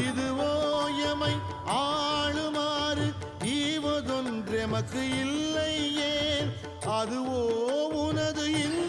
இதுவோ எமை ஆளுமாறு ஈவதொன்றெமக்கு இல்லை ஏன் அதுவோ உனது இல்லை